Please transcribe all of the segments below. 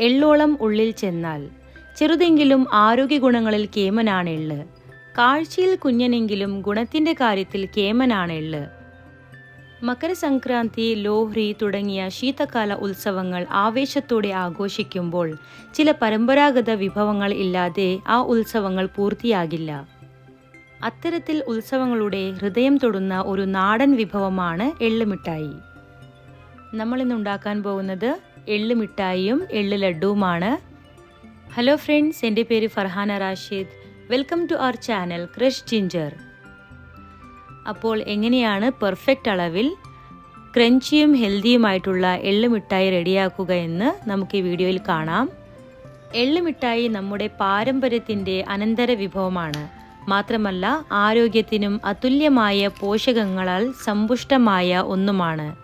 എള്ളോളം ഉള്ളിൽ ചെന്നാൽ ചെറുതെങ്കിലും ആരോഗ്യ ഗുണങ്ങളിൽ കേമനാണ് എള്ള്. കാഴ്ചയിൽ കുഞ്ഞനെങ്കിലും ഗുണത്തിന്റെ കാര്യത്തിൽ കേമനാണ് എള്ള്. മകരസംക്രാന്തി ലോഹ്രി തുടങ്ങിയ ശീതകാല ഉത്സവങ്ങൾ ആവേശത്തോടെ ആഘോഷിക്കുമ്പോൾ ചില പരമ്പരാഗത വിഭവങ്ങൾ ഇല്ലാതെ ആ ഉത്സവങ്ങൾ പൂർത്തിയാകില്ല. അത്തരത്തിൽ ഉത്സവങ്ങളുടെ ഹൃദയം തൊടുന്ന ഒരു നാടൻ വിഭവമാണ് എള്ളുമിഠായി. നമ്മൾ ഇന്ന് ഉണ്ടാക്കാൻ പോകുന്നത് എള്ള് മിഠായിയും എള്ള് ലഡുവുമാണ് ഹലോ ഫ്രണ്ട്സ് എന്റെ പേര് Farhana Rashid. Welcome to our channel crush ginger അപ്പോൾ എങ്ങനെയാണ് പെർഫെക്റ്റ് അളവിൽ ക്രഞ്ചിയും ഹെൽത്തിയുമായിട്ടുള്ള എള്ള് മിഠായി റെഡിയാക്കുക എന്ന് നമുക്ക് ഈ വീഡിയോയിൽ കാണാം. എള്ള് മിഠായി നമ്മുടെ പാരമ്പര്യത്തിന്റെ അനന്തര വിഭവമാണ്. മാത്രമല്ല ആരോഗ്യത്തിനും അതുല്യമായ പോഷകങ്ങളാൽ സമ്പുഷ്ടമായ ഒന്നുമാണ്.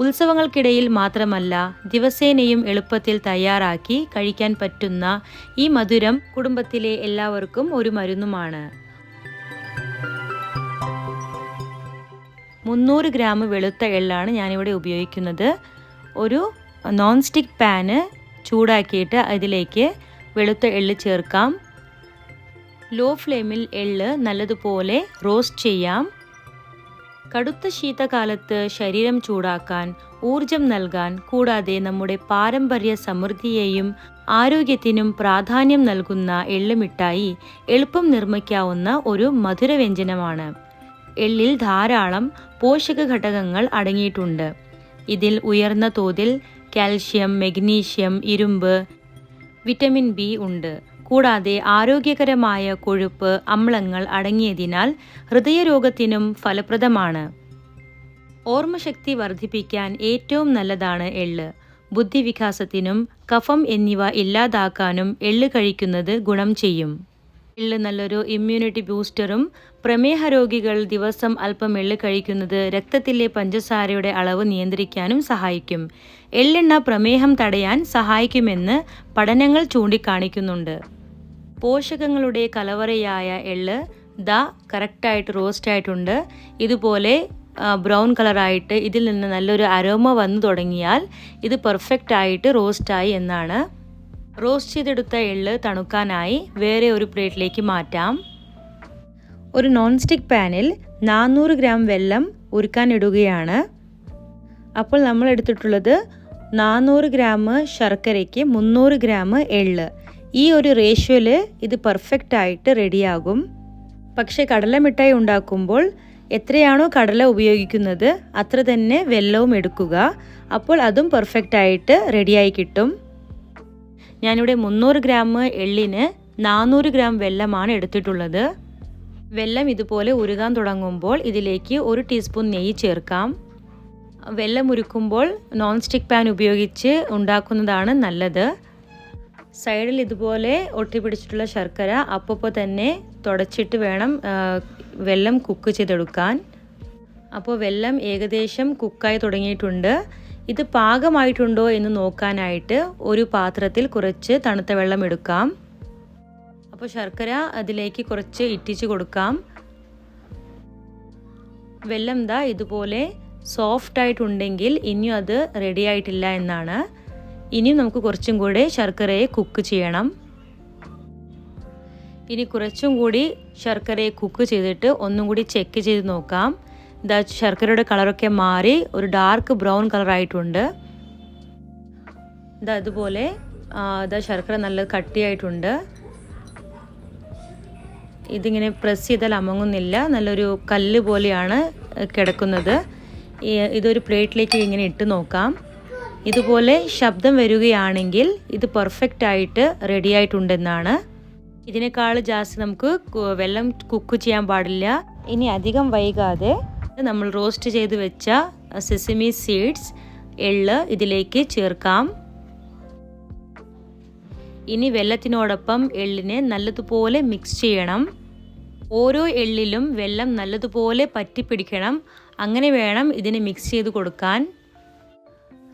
ഉത്സവങ്ങൾക്കിടയിൽ മാത്രമല്ല ദിവസേനയും എളുപ്പത്തിൽ തയ്യാറാക്കി കഴിക്കാൻ പറ്റുന്ന ഈ മധുരം കുടുംബത്തിലെ എല്ലാവർക്കും ഒരു മരുന്നുമാണ്. മുന്നൂറ് ഗ്രാം വെളുത്ത എള്ളാണ് ഞാനിവിടെ ഉപയോഗിക്കുന്നത്. ഒരു നോൺ സ്റ്റിക്ക് പാന് ചൂടാക്കിയിട്ട് അതിലേക്ക് വെളുത്ത എള്ള് ചേർക്കാം. ലോ ഫ്ലെയിമിൽ എള്ള് നല്ലതുപോലെ റോസ്റ്റ് ചെയ്യാം. കടുത്ത ശീതകാലത്ത് ശരീരം ചൂടാക്കാൻ ഊർജം നൽകാൻ കൂടാതെ നമ്മുടെ പാരമ്പര്യ സമൃദ്ധിയെയും ആരോഗ്യത്തിനും പ്രാധാന്യം നൽകുന്ന എള്ളുമിഠായി എളുപ്പം നിർമ്മിക്കാവുന്ന ഒരു മധുരവ്യഞ്ജനമാണ്. എള്ളിൽ ധാരാളം പോഷക ഘടകങ്ങൾ അടങ്ങിയിട്ടുണ്ട്. ഇതിൽ ഉയർന്ന തോതിൽ കാൽഷ്യം മെഗ്നീഷ്യം ഇരുമ്പ് വിറ്റമിൻ ബി ഉണ്ട്. കൂടാതെ ആരോഗ്യകരമായ കൊഴുപ്പ് അമ്ലങ്ങൾ അടങ്ങിയതിനാൽ ഹൃദയരോഗത്തിനും ഫലപ്രദമാണ്. ഓർമ്മശക്തി വർദ്ധിപ്പിക്കാൻ ഏറ്റവും നല്ലതാണ് എള്ള്. ബുദ്ധിവികാസത്തിനും കഫം എന്നിവ ഇല്ലാതാക്കാനും എള്ള് കഴിക്കുന്നത് ഗുണം ചെയ്യും. എള്ള് നല്ലൊരു ഇമ്മ്യൂണിറ്റി ബൂസ്റ്ററും പ്രമേഹ രോഗികൾ ദിവസം അല്പം എള്ള് കഴിക്കുന്നത് രക്തത്തിലെ പഞ്ചസാരയുടെ അളവ് നിയന്ത്രിക്കാനും സഹായിക്കും. എള്ളെണ്ണ പ്രമേഹം തടയാൻ സഹായിക്കുമെന്ന് പഠനങ്ങൾ ചൂണ്ടിക്കാണിക്കുന്നുണ്ട്. പോഷകങ്ങളുടെ കലവറയായ എള്ള് ദ കറക്റ്റായിട്ട് റോസ്റ്റ് ആയിട്ടുണ്ട് ഇതുപോലെ ബ്രൗൺ കളറായിട്ട് ഇതിൽ നിന്ന് നല്ലൊരു അരോമ വന്നു തുടങ്ങിയാൽ ഇത് പെർഫെക്റ്റ് ആയിട്ട് റോസ്റ്റായി എന്നാണ്. റോസ്റ്റ് ചെയ്തെടുത്ത എള്ള് തണുക്കാനായി വേറെ ഒരു പ്ലേറ്റിലേക്ക് മാറ്റാം. ഒരു നോൺ സ്റ്റിക്ക് പാനിൽ നാനൂറ് ഗ്രാം വെള്ളം ഉരുക്കാനിടുകയാണ് അപ്പോൾ നമ്മൾ എടുത്തിട്ടുള്ളത് നാനൂറ് ഗ്രാം ശർക്കരയ്ക്ക് മുന്നൂറ് ഗ്രാം എള്ള്. ഈ ഒരു റേഷ്യോയിൽ ഇത് പെർഫെക്റ്റ് ആയിട്ട് റെഡിയാകും പക്ഷേ കടലമിഠായി ഉണ്ടാക്കുമ്പോൾ എത്രയാണോ കടല ഉപയോഗിക്കുന്നത് അത്ര തന്നെ വെല്ലവും എടുക്കുക. അപ്പോൾ അതും പെർഫെക്റ്റ് ആയിട്ട് റെഡിയായി കിട്ടും. ഞാനിവിടെ മുന്നൂറ് ഗ്രാം എള്ളിന് നാനൂറ് ഗ്രാം വെല്ലമാണ് എടുത്തിട്ടുള്ളത്. വെല്ലം ഇതുപോലെ ഉരുകാൻ തുടങ്ങുമ്പോൾ ഇതിലേക്ക് ഒരു ടീസ്പൂൺ നെയ്യ് ചേർക്കാം. വെല്ലം ഉരുക്കുമ്പോൾ നോൺ സ്റ്റിക്ക് പാൻ ഉപയോഗിച്ച് ഉണ്ടാക്കുന്നതാണ് നല്ലത്. സൈഡിൽ ഇതുപോലെ ഒട്ടിപ്പിടിച്ചിട്ടുള്ള ശർക്കര അപ്പോൾ തന്നെ തുടച്ചിട്ട് വേണം വെല്ലം കുക്ക് ചെയ്തെടുക്കാൻ. അപ്പോൾ വെല്ലം ഏകദേശം കുക്കായി തുടങ്ങിയിട്ടുണ്ട്. ഇത് പാകമായിട്ടുണ്ടോ എന്ന് നോക്കാനായിട്ട് ഒരു പാത്രത്തിൽ കുറച്ച് തണുത്ത വെള്ളം എടുക്കാം. അപ്പോൾ ശർക്കര അതിലേക്ക് കുറച്ച് ഇറ്റിച്ച് കൊടുക്കാം. വെല്ലം ദാ ഇതുപോലെ സോഫ്റ്റ് ആയിട്ടുണ്ടെങ്കിൽ ഇനിയും അത് റെഡി ആയിട്ടില്ല എന്നാണ്. ഇനിയും നമുക്ക് കുറച്ചും കൂടി ശർക്കരയെ കുക്ക് ചെയ്യണം. ഇനി കുറച്ചും കൂടി ശർക്കരയെ കുക്ക് ചെയ്തിട്ട് ഒന്നും കൂടി ചെക്ക് ചെയ്ത് നോക്കാം. ഇതാ ശർക്കരയുടെ കളറൊക്കെ മാറി ഒരു ഡാർക്ക് ബ്രൗൺ കളറായിട്ടുണ്ട് ഇതാ അതുപോലെ ഇതാ ശർക്കര നല്ല കട്ടിയായിട്ടുണ്ട്. ഇതിങ്ങനെ പ്രസ് ചെയ്താൽ അമങ്ങുന്നില്ല. നല്ലൊരു കല്ല് പോലെയാണ് കിടക്കുന്നത്. ഇതൊരു പ്ലേറ്റിലേക്ക് ഇങ്ങനെ ഇട്ട് നോക്കാം. ഇതുപോലെ ശബ്ദം വരികയാണെങ്കിൽ ഇത് പെർഫെക്റ്റ് ആയിട്ട് റെഡി ആയിട്ടുണ്ടെന്നാണ്. ഇതിനേക്കാൾ ജാസ്തി നമുക്ക് വെള്ളം കുക്ക് ചെയ്യാൻ പാടില്ല. ഇനി അധികം വൈകാതെ നമ്മൾ റോസ്റ്റ് ചെയ്ത് വെച്ച സെസിമി സീഡ്സ് എള്ള് ഇതിലേക്ക് ചേർക്കാം. ഇനി വെള്ളത്തിനോടൊപ്പം എള്ളിനെ നല്ലതുപോലെ മിക്സ് ചെയ്യണം. ഓരോ എള്ളിലും വെള്ളം നല്ലതുപോലെ പറ്റിപ്പിടിക്കണം. അങ്ങനെ വേണം ഇതിനെ മിക്സ് ചെയ്ത് കൊടുക്കാൻ.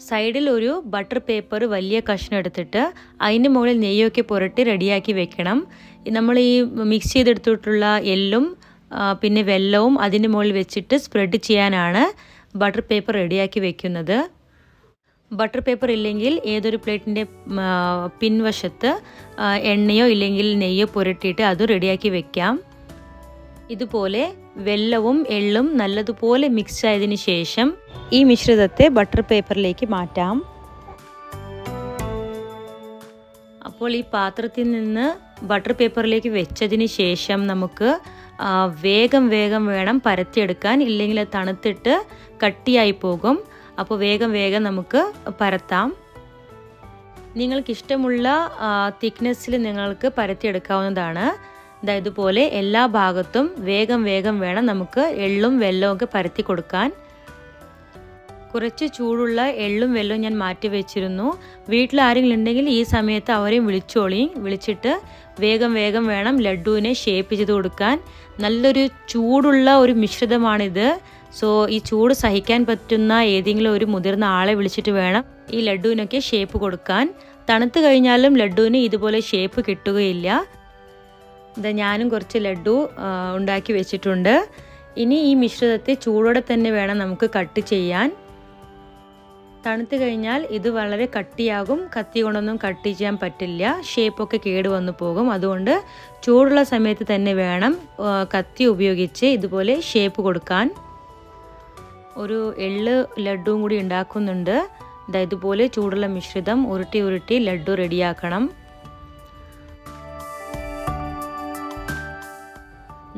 സൈഡിൽ ഒരു ബട്ടർ പേപ്പർ വലിയ കഷ്ണം എടുത്തിട്ട് അതിന്റെ മുകളിൽ നെയ്യൊക്കെ പുരട്ടി റെഡിയാക്കി വെക്കണം. നമ്മൾ ഈ മിക്സ് ചെയ്തെടുത്തിട്ടുള്ള എല്ലും പിന്നെ വെല്ലവും അതിന്റെ മുകളിൽ വെച്ചിട്ട് സ്പ്രെഡ് ചെയ്യാനാണ് ബട്ടർ പേപ്പർ റെഡിയാക്കി വെക്കുന്നത്. ബട്ടർ പേപ്പർ ഇല്ലെങ്കിൽ ഏതൊരു പ്ലേറ്റിന്റെ പിൻവശത്ത് എണ്ണയോ ഇല്ലെങ്കിൽ നെയ്യോ പുരട്ടിയിട്ട് അത് റെഡിയാക്കി വെക്കാം. ഇതുപോലെ വെള്ളവും എള്ളും നല്ലതുപോലെ മിക്സ് ആയതിനു ശേഷം ഈ മിശ്രിതത്തെ ബട്ടർ പേപ്പറിലേക്ക് മാറ്റാം. അപ്പോൾ ഈ പാത്രത്തിൽ നിന്ന് ബട്ടർ പേപ്പറിലേക്ക് വെച്ചതിന് ശേഷം നമുക്ക് വേഗം വേഗം വേണം പരത്തിയെടുക്കാൻ. ഇല്ലെങ്കിൽ തണുത്തിട്ട് കട്ടിയായി പോകും. അപ്പോൾ വേഗം വേഗം നമുക്ക് പരത്താം. നിങ്ങൾക്കിഷ്ടമുള്ള തിക്നെസ്സിൽ നിങ്ങൾക്ക് പരത്തിയെടുക്കാവുന്നതാണ്. ദാ ഇതുപോലെ എല്ലാ ഭാഗത്തും വേഗം വേഗം വേണം നമുക്ക് എള്ളും വെല്ലവും ഒക്കെ പരത്തി കൊടുക്കാൻ. കുറച്ച് ചൂടുള്ള എള്ളും വെല്ലവും ഞാൻ മാറ്റി വെച്ചിരുന്നു. വീട്ടിൽ ആരെങ്കിലും ഉണ്ടെങ്കിൽ ഈ സമയത്ത് അവരെയും വിളിച്ചോളി. വിളിച്ചിട്ട് വേഗം വേഗം വേണം ലഡുവിനെ ഷേപ്പ് ചെയ്ത് കൊടുക്കാൻ. നല്ലൊരു ചൂടുള്ള ഒരു മിശ്രിതമാണിത്. സോ ഈ ചൂട് സഹിക്കാൻ പറ്റുന്ന ഏതെങ്കിലും ഒരു മുതിർന്ന ആളെ വിളിച്ചിട്ട് വേണം ഈ ലഡുവിനൊക്കെ ഷേപ്പ് കൊടുക്കാൻ. തണുത്ത് കഴിഞ്ഞാലും ലഡുവിന് ഇതുപോലെ ഷേപ്പ് കിട്ടുകയില്ല. ഇത് ഞാനും കുറച്ച് ലഡു ഉണ്ടാക്കി വെച്ചിട്ടുണ്ട്. ഇനി ഈ മിശ്രിതത്തെ ചൂടോടെ തന്നെ വേണം നമുക്ക് കട്ട് ചെയ്യാൻ. തണുത്ത് കഴിഞ്ഞാൽ ഇത് വളരെ കട്ടിയാകും. കത്തി കൊണ്ടൊന്നും കട്ട് ചെയ്യാൻ പറ്റില്ല. ഷേപ്പൊക്കെ കേട് വന്നു പോകും. അതുകൊണ്ട് ചൂടുള്ള സമയത്ത് തന്നെ വേണം കത്തി ഉപയോഗിച്ച് ഇതുപോലെ ഷേപ്പ് കൊടുക്കാൻ. ഒരു എള്ള് ലഡുവും കൂടി ഉണ്ടാക്കുന്നുണ്ട്. ഇതുപോലെ ചൂടുള്ള മിശ്രിതം ഉരുട്ടി ഉരുട്ടി ലഡു റെഡിയാക്കണം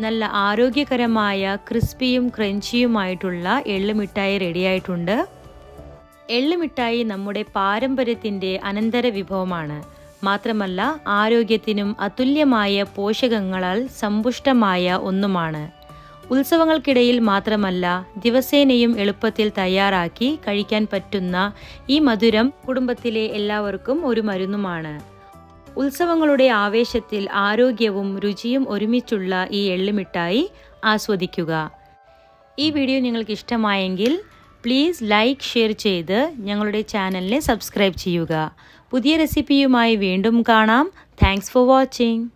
നല്ല ആരോഗ്യകരമായ ക്രിസ്പിയും ക്രഞ്ചിയുമായിട്ടുള്ള എള്ളുമിഠായി റെഡിയായിട്ടുണ്ട്. എള്ളുമിഠായി നമ്മുടെ പാരമ്പര്യത്തിന്റെ അനന്തര വിഭവമാണ്. മാത്രമല്ല ആരോഗ്യത്തിനും അതുല്യമായ പോഷകങ്ങളാൽ സമ്പുഷ്ടമായ ഒന്നുമാണ്. ഉത്സവങ്ങൾക്കിടയിൽ മാത്രമല്ല ദിവസേനയും എളുപ്പത്തിൽ തയ്യാറാക്കി കഴിക്കാൻ പറ്റുന്ന ഈ മധുരം കുടുംബത്തിലെ എല്ലാവർക്കും ഒരു മരുന്നുമാണ്. ഉത്സവങ്ങളുടെ ആവേശത്തിൽ ആരോഗ്യവും രുചിയും ഒരുമിച്ചുള്ള ഈ എള്ളുമിഠായി ആസ്വദിക്കുക. ഈ വീഡിയോ നിങ്ങൾക്ക് ഇഷ്ടമായെങ്കിൽ പ്ലീസ് ലൈക്ക് ഷെയർ ചെയ്ത് ഞങ്ങളുടെ ചാനലിനെ സബ്സ്ക്രൈബ് ചെയ്യുക. പുതിയ റെസിപ്പിയുമായി വീണ്ടും കാണാം. Thanks for watching.